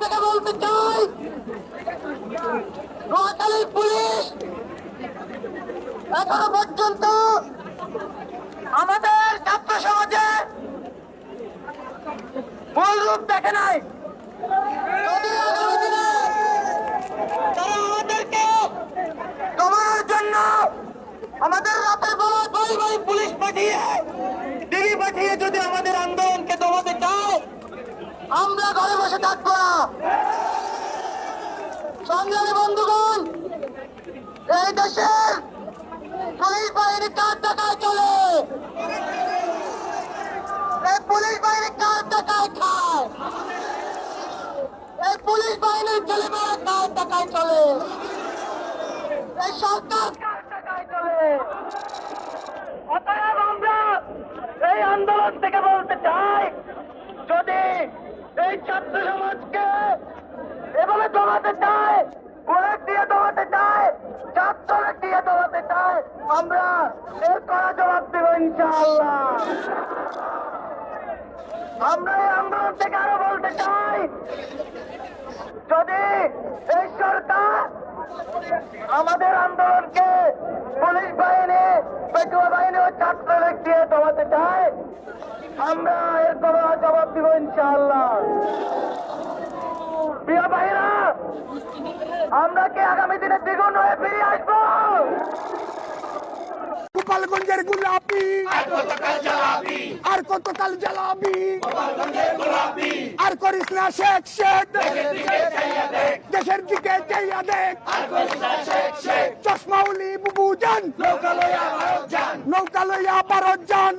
থেকে বলতে চাই নোয়াখালীর পুলিশ এখনও পর্যন্ত আমাদের ছাত্র সমাজে মূল রূপ দেখে নাই। আমাদের রাতের বেলা বই বই পুলিশ পাঠিয়ে দিদি পাঠিয়ে যদি আমাদের আন্দোলনকে দমাতে চায় আমরা ঘরে বসে থাকব। না সংগ্রামী বন্ধুগণ, এই দেশের পুলিশ বাহিনী কার টাকায় চলে? এই পুলিশ বাহিনী কার টাকায় খায়? এই পুলিশ বাহিনীর ছেলেমেয়েরা কার টাকায় চলে? এই সরকার আমরা এই আন্দোলন থেকে বলতে চাই, যদি এই ছাত্র সমাজকে এভাবে দমাতে চায় বুলেট দিয়ে দমাতে চায়, ছাত্ররা দিয়ে দমাতে চায়, আমরা এর করা জবাব দেব ইনশাআল্লাহ। আমরা এই আন্দোলন থেকে আরও বলতে চাই, যদি এই সরকার আমাদের আন্দোলনকে পুলিশ বাহিনী, পেটুয়া বাহিনী ও চায় আমরা এর কোনো জবাব দিব ইনশাআল্লাহ। প্রিয় ভাইরা, আমরা কি আগামী দিনে দ্বিগুণ হয়ে ফিরে আসব? গোপালগঞ্জের গোলাপি। আর কতকাল জ্বালাবি? আর করিস না শেখ শেখ। দেশের দিকে চাইয়া দেখ। চশমাউলি বুবু যান নৌকা লইয়া পারত যান